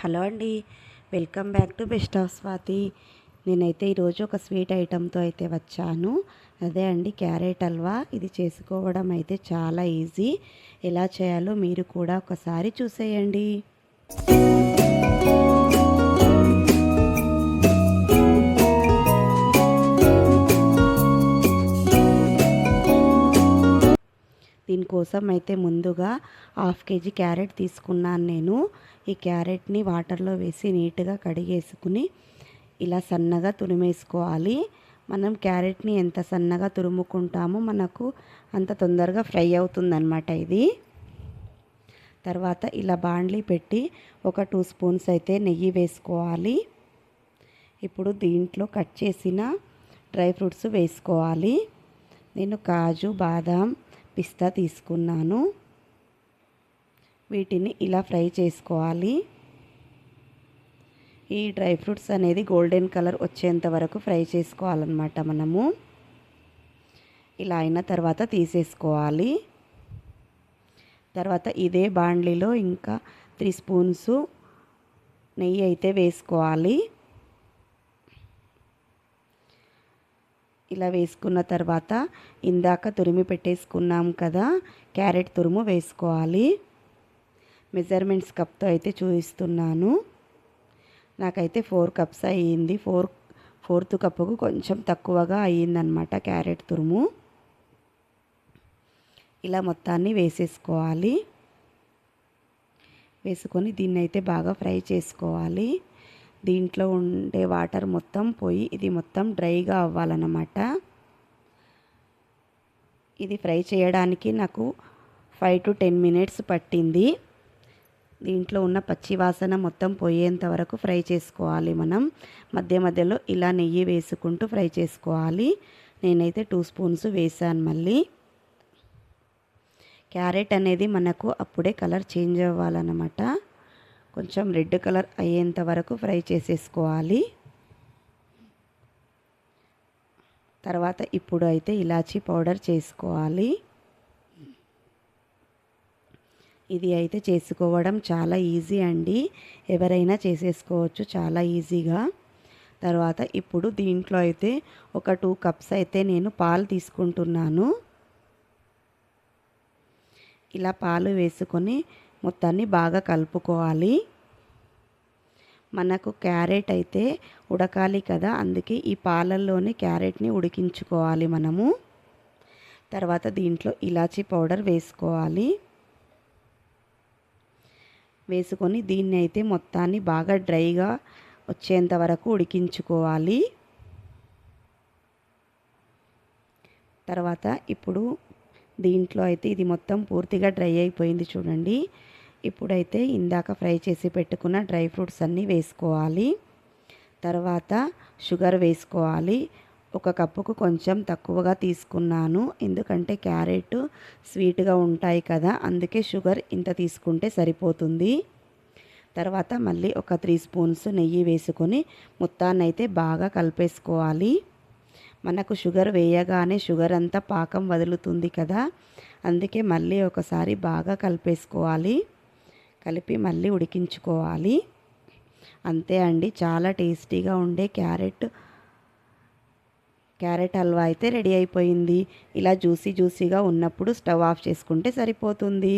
Hello అండి welcome back to best of Swathi. నేనైతే ఈరోజు ఒక స్వీట్ ఐటెంతో అయితే వచ్చాను. అదే అండి క్యారెట్ హల్వా. ఇది చేసుకోవడం అయితే చాలా ఈజీ. ఎలా చేయాలో మీరు కూడా ఒకసారి చూసేయండి. దీనికోసం అయితే ముందుగా హాఫ్ కేజీ క్యారెట్ తీసుకున్నాను నేను. ఈ క్యారెట్ని వాటర్లో వేసి నీట్గా కడిగేసుకుని ఇలా సన్నగా తురిమేసుకోవాలి. మనం క్యారెట్ని ఎంత సన్నగా తురుముకుంటామో మనకు అంత తొందరగా ఫ్రై అవుతుందన్నమాట ఇది. తర్వాత ఇలా బాండ్లీ పెట్టి ఒక టూ స్పూన్స్ అయితే నెయ్యి వేసుకోవాలి. ఇప్పుడు దీంట్లో కట్ చేసిన డ్రై ఫ్రూట్స్ వేసుకోవాలి. నేను కాజు బాదాం పిస్తా తీసుకున్నాను. వీటిని ఇలా ఫ్రై చేసుకోవాలి. ఈ డ్రై ఫ్రూట్స్ అనేది గోల్డెన్ కలర్ వచ్చేంత వరకు ఫ్రై చేసుకోవాలన్నమాట మనము. ఇలా అయిన తర్వాత తీసేసుకోవాలి. తర్వాత ఇదే బాండ్లీలో ఇంకా త్రీ స్పూన్స్ నెయ్యి అయితే వేసుకోవాలి. ఇలా వేసుకున్న తర్వాత ఇందాక తురిమి పెట్టేసుకున్నాం కదా క్యారెట్ తురుము వేసుకోవాలి. మెజర్మెంట్స్ కప్తో అయితే చూపిస్తున్నాను. నాకైతే ఫోర్ కప్స్ అయ్యింది. ఫోర్ ఫోర్త్ కప్పుకు కొంచెం తక్కువగా అయ్యిందనమాట క్యారెట్ తురుము. ఇలా మొత్తాన్ని వేసేసుకోవాలి. వేసుకొని దీన్ని అయితే బాగా ఫ్రై చేసుకోవాలి. దీంట్లో ఉండే వాటర్ మొత్తం పోయి ఇది మొత్తం డ్రైగా అవ్వాలన్నమాట. ఇది ఫ్రై చేయడానికి నాకు ఫైవ్ టు టెన్ మినిట్స్ పట్టింది. దీంట్లో ఉన్న పచ్చి వాసన మొత్తం పోయేంత వరకు ఫ్రై చేసుకోవాలి మనం. మధ్య మధ్యలో ఇలా నెయ్యి వేసుకుంటూ ఫ్రై చేసుకోవాలి. నేనైతే టూ స్పూన్స్ వేసాను మళ్ళీ. క్యారెట్ అనేది మనకు అప్పుడే కలర్ చేంజ్ అవ్వాలన్నమాట. కొంచెం రెడ్ కలర్ అయ్యేంత వరకు ఫ్రై చేసేసుకోవాలి. తర్వాత ఇప్పుడు అయితే ఇలాచీ పౌడర్ చేసుకోవాలి. ఇది అయితే చేసుకోవడం చాలా ఈజీ అండి. ఎవరైనా చేసేసుకోవచ్చు చాలా ఈజీగా. తర్వాత ఇప్పుడు దీంట్లో అయితే ఒక టూ కప్స్ అయితే నేను పాలు తీసుకుంటున్నాను. ఇలా పాలు వేసుకొని మొత్తాన్ని బాగా కలుపుకోవాలి. మనకు క్యారెట్ అయితే ఉడకాలి కదా అందుకే ఈ పాలల్లోనే క్యారెట్ని ఉడికించుకోవాలి మనము. తర్వాత దీంట్లో ఇలాచీ పౌడర్ వేసుకోవాలి. వేసుకొని దీన్ని అయితే మొత్తాన్ని బాగా డ్రైగా వచ్చేంత వరకు ఉడికించుకోవాలి. తర్వాత ఇప్పుడు దీంట్లో అయితే ఇది మొత్తం పూర్తిగా డ్రై అయిపోయింది చూడండి. ఇప్పుడైతే ఇందాక ఫ్రై చేసి పెట్టుకున్న డ్రై ఫ్రూట్స్ అన్నీ వేసుకోవాలి. తర్వాత షుగర్ వేసుకోవాలి. ఒక కప్పుకు కొంచెం తక్కువగా తీసుకున్నాను. ఎందుకంటే క్యారెట్ స్వీట్గా ఉంటాయి కదా అందుకే షుగర్ ఇంత తీసుకుంటే సరిపోతుంది. తర్వాత మళ్ళీ ఒక త్రీ స్పూన్స్ నెయ్యి వేసుకొని మొత్తాన్నైతే బాగా కలిపేసుకోవాలి. మనకు షుగర్ వేయగానే షుగర్ అంతా పాకం వదులుతుంది కదా. అందుకే మళ్ళీ ఒకసారి బాగా కలిపేసుకోవాలి. కలిపి మళ్ళీ ఉడికించుకోవాలి. అంతే అండి. చాలా టేస్టీగా ఉండే క్యారెట్ క్యారెట్ హల్వా అయితే రెడీ అయిపోయింది. ఇలా జ్యూసీ జ్యూసీగా ఉన్నప్పుడు స్టవ్ ఆఫ్ చేసుకుంటే సరిపోతుంది.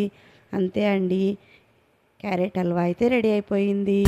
అంతే అండి. క్యారెట్ హల్వా అయితే రెడీ అయిపోయింది.